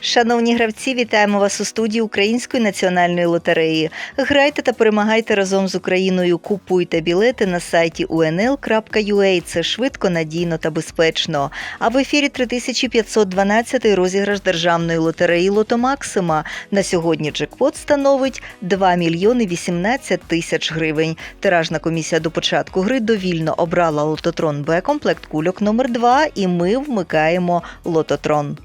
Шановні гравці, вітаємо вас у студії Української національної лотереї. Грайте та перемагайте разом з Україною. Купуйте білети на сайті unl.ua. Це швидко, надійно та безпечно. А в ефірі 3512 розіграш державної лотереї Лото Максима. На сьогодні джекпот становить 2 мільйони 18 тисяч гривень. Тиражна комісія до початку гри довільно обрала лототрон Б комплект кульок номер 2 і ми вмикаємо лототрон.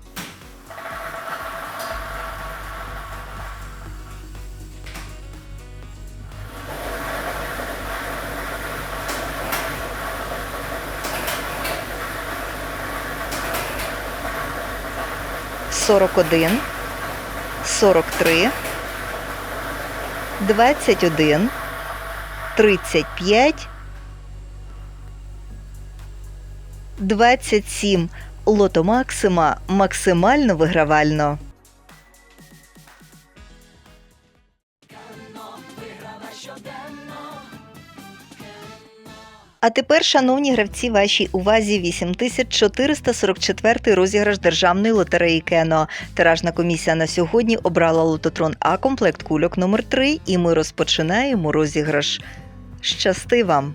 Сорок один, сорок три, двадцять один, тридцять п'ять, двадцять сім. Лото Максима максимально вигравально. А тепер, шановні гравці, вашій увазі 8444 розіграш державної лотереї Кено. Тиражна комісія на сьогодні обрала лототрон А комплект кульок номер 3 і ми розпочинаємо розіграш. Щасти вам!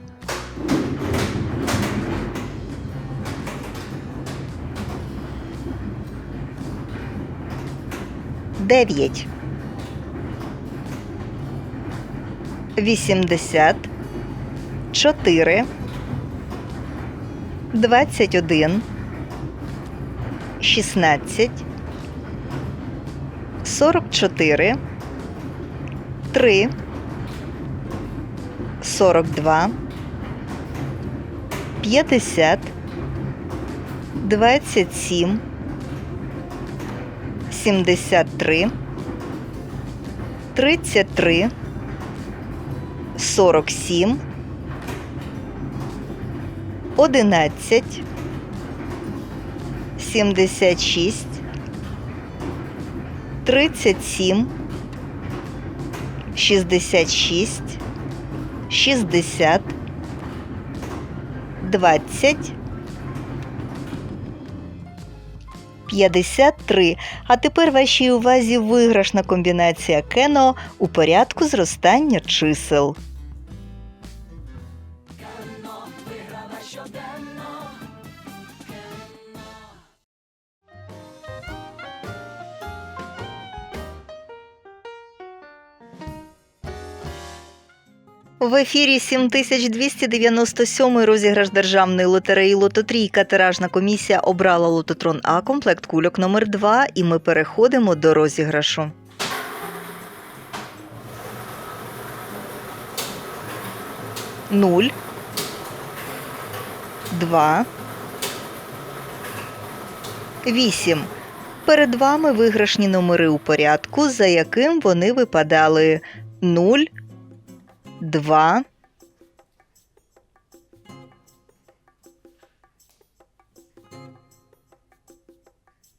Дев'ять. Вісімдесят. 4, 21, 16, 44, 3, 42, 50, 27, 73, 33, 47, 11, 76, 37, 66, 60, 20, 53. А тепер вашій увазі виграшна комбінація кено у порядку зростання чисел. В ефірі 7297 розіграш державної лотереї Лототрійка. Тиражна комісія обрала лототрон А комплект кульок номер 2 і ми переходимо до розіграшу. Нуль. Два. Вісім. Перед вами виграшні номери у порядку, за яким вони випадали. Нуль. Два.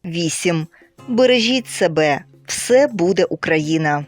Вісім. Бережіть себе. Все буде Україна.